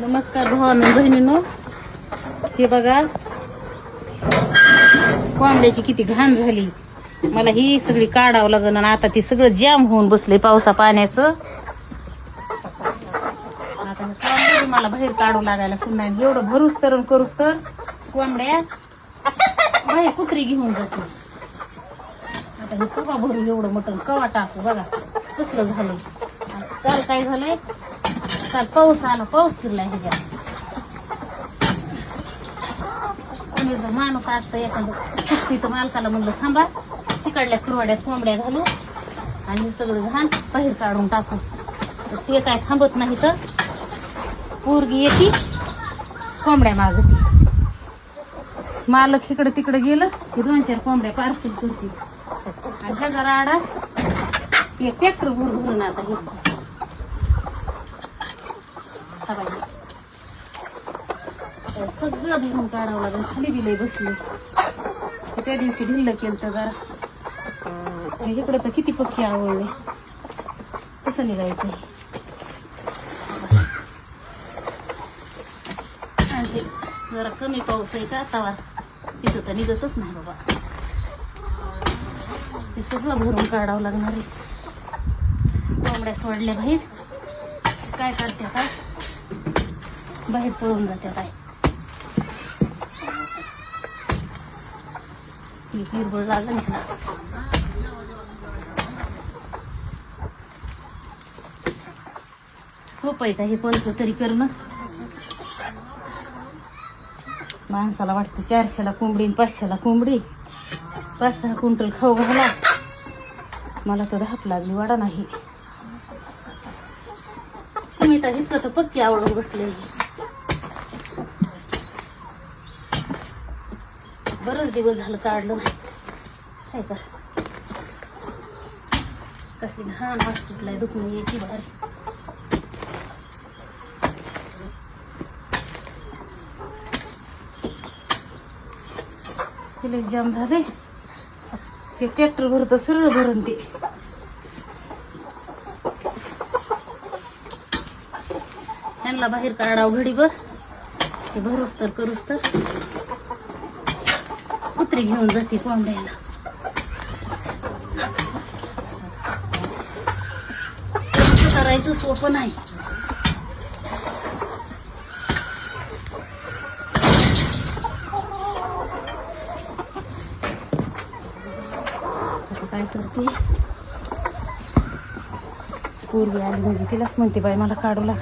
नमस्कार भावानो बहिणीनो. हे बघा. कोंबड्याची किती घाण झाली. मला ही सगळी काढावं लागण आणि आता ती सगळं जाम होऊन बसले पावसा पाण्याचं. आता मला बाहेर काढू लागायला पुन्हा एवढं भरूस तर करूस तर कोंबड्या बाहेर कुत्री घेऊन जातो आता हे कवा भरू एवढं मटण कवा टाकू बघा. कसलं झालंय आणि काल काय झालंय? काल पाऊस आला पाऊस फिरलाय ह्याच्यात. कोणी जर माणूस असतं एखादं सुट्टी तर मालकाला म्हणलं थांबा तिकडल्या खुरवाड्यात कोंबड्या घालू आणि सगळं घाण बाहेर काढून टाकू. तर ते काय थांबत नाही तर पोरगी येते कोंबड्या मागती. मालक इकडं तिकडं गेलं की दोन चार कोंबड्या पार्सल करतील आणि ह्याचा राडा एक ट्रॅक्टर भरून आता घेतला. हा पाहिजे सगळं भरून काढावं लागेल. खाली बिले बसले. त्या दिवशी ढिल्ल केलं तर जरा इकडे तर किती पक्षी आवडले कसं निघायचं आणि जरा कमी पाऊस आहे का? तवा. तिथं तर निघतच नाही बाबा. ते सगळं भरून काढावं लागणार आहे. कोंबड्या सोडल्या बाहेर. काय करते काय बाहेर पळून जाते काय ही हिरबळ लागेल सोपं आहे का हे पंच तरी करणं? माणसाला वाटतं चारशेला कोंबडी आणि पाचशेला कोंबडी. पाच सहा क्विंटल खाऊ घाला. मला तर धाप लागली वाडा नाही. सुमिता हिचं तर पक्की आवडून बसले. बरंच दिवस झालं काढलं काय का? कसली घाण हात सुटलाय दुखणं यायची बाहेर? तिला जाम झाले. हे ट्रॅक्टर भरत सरळ भरून ते. यांना बाहेर काढाव घडी बघ. ते भरूस तर करूस तर. कुत्री घेऊन जाते कोंबड्याला. करायचं सोपं नाही. काय करते? पूर्वी आली म्हणजे तिलाच म्हणते बाई मला काढू लाग.